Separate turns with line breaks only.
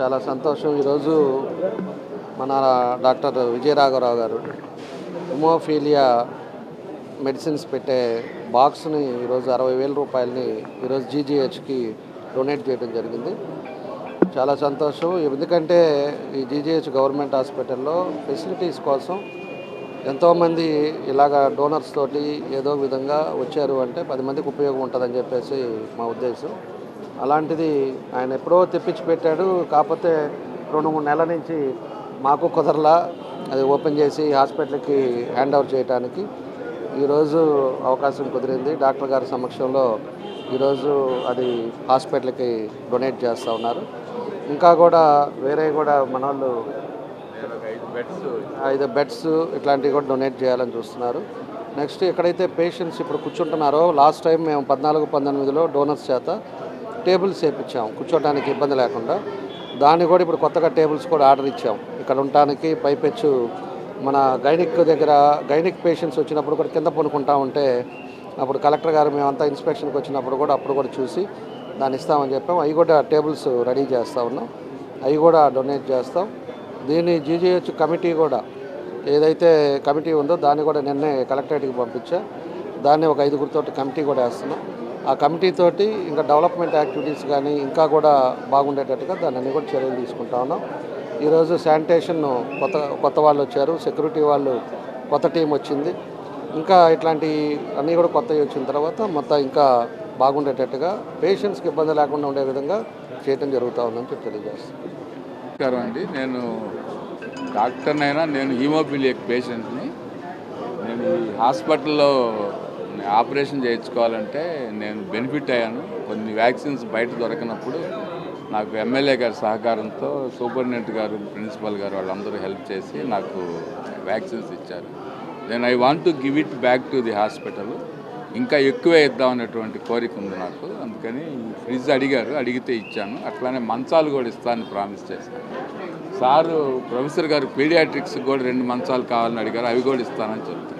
చాలా సంతోషం. ఈరోజు మన డాక్టర్ విజయరాఘవరావు గారు హిమోఫీలియా మెడిసిన్స్ పెట్టే బాక్స్ని ఈరోజు అరవై వేల రూపాయలని ఈరోజు జీజీహెచ్కి డొనేట్ చేయడం జరిగింది. చాలా సంతోషం. ఎందుకంటే ఈ జీజీహెచ్ గవర్నమెంట్ హాస్పిటల్లో ఫెసిలిటీస్ కోసం ఎంతోమంది ఇలాగ డోనర్స్ తోటి ఏదో విధంగా వచ్చారు అంటే పది మందికి ఉపయోగం ఉంటుందని చెప్పేసి మా ఉద్దేశం. అలాంటిది ఆయన ఎప్పుడో తెప్పించి పెట్టాడు. కాకపోతే రెండు మూడు నెలల నుంచి మాకు కుదరలా. అది ఓపెన్ చేసి హాస్పిటల్కి హ్యాండ్ ఓవర్ చేయడానికి ఈరోజు అవకాశం కుదిరింది. డాక్టర్ గారి సమక్షంలో ఈరోజు అది హాస్పిటల్కి డొనేట్ చేస్తూ ఉన్నారు. ఇంకా కూడా వేరే కూడా మన వాళ్ళు ఐదు బెడ్స్ ఇట్లాంటివి కూడా డొనేట్ చేయాలని చూస్తున్నారు. నెక్స్ట్ ఎక్కడైతే పేషెంట్స్ ఇప్పుడు కూర్చుంటున్నారో లాస్ట్ టైం మేము పద్నాలుగు పంతొమ్మిదిలో డోనర్స్ చేత టేబుల్స్ వేయించాం కూర్చోడానికి ఇబ్బంది లేకుండా. దాన్ని కూడా ఇప్పుడు కొత్తగా టేబుల్స్ కూడా ఆర్డర్ ఇచ్చాం. ఇక్కడ ఉండటానికి పైపెచ్చు మన గైనిక్ దగ్గర గైనిక్ పేషెంట్స్ వచ్చినప్పుడు కూడా కింద పనుకుంటా ఉంటే అప్పుడు కలెక్టర్ గారు మేమంతా ఇన్స్పెక్షన్కి వచ్చినప్పుడు కూడా అప్పుడు కూడా చూసి దాన్ని ఇస్తామని చెప్పాం. అవి కూడా టేబుల్స్ రెడీ చేస్తూ ఉన్నాం. అవి కూడా డొనేట్ చేస్తాం. దీన్ని జీజీహెచ్ కమిటీ కూడా ఏదైతే కమిటీ ఉందో దాన్ని కూడా నిన్నే కలెక్టరేట్కి పంపించా. దాన్ని ఒక ఐదుగురితో కమిటీ కూడా వేస్తున్నాం. ఆ కమిటీ తోటి ఇంకా డెవలప్మెంట్ యాక్టివిటీస్ కానీ ఇంకా కూడా బాగుండేటట్టుగా దాన్ని కూడా చర్యలు తీసుకుంటా ఉన్నాం. ఈరోజు శానిటేషన్ కొత్త కొత్త వాళ్ళు వచ్చారు సెక్యూరిటీ వాళ్ళు కొత్త టీం వచ్చింది. ఇంకా ఇట్లాంటి అన్నీ కూడా కొత్తవి వచ్చిన తర్వాత మొత్తం ఇంకా బాగుండేటట్టుగా పేషెంట్స్కి ఇబ్బంది లేకుండా ఉండే విధంగా చేయటం జరుగుతూ ఉందని చెప్పి తెలియజేస్తాను
నమస్కారం అండి. నేను డాక్టర్నైనా నేను హీమోఫిలియక్ పేషెంట్ని. నేను ఈ హాస్పిటల్లో ఆపరేషన్ చేయించుకోవాలంటే నేను బెనిఫిట్ అయ్యాను. కొన్ని వ్యాక్సిన్స్ బయట దొరకనప్పుడు నాకు ఎమ్మెల్యే గారి సహకారంతో సూపరింటెండెంట్ గారు ప్రిన్సిపల్ గారు వాళ్ళందరూ హెల్ప్ చేసి నాకు వ్యాక్సిన్స్ ఇచ్చారు. Then I want to give it back to the hospital ఇంకా ఎక్కువే ఇద్దాం అనేటువంటి కోరిక ఉంది నాకు. అందుకని ఫ్రిడ్జ్ అడిగారు. అడిగితే ఇచ్చాను. అట్లానే మంచాలు కూడా ఇస్తానని ప్రామిస్ చేశాను. సారు ప్రొఫెసర్ గారు పీడియాట్రిక్స్ కూడా రెండు మంచాలు కావాలని అడిగారు. అవి కూడా ఇస్తానని చెప్తున్నారు.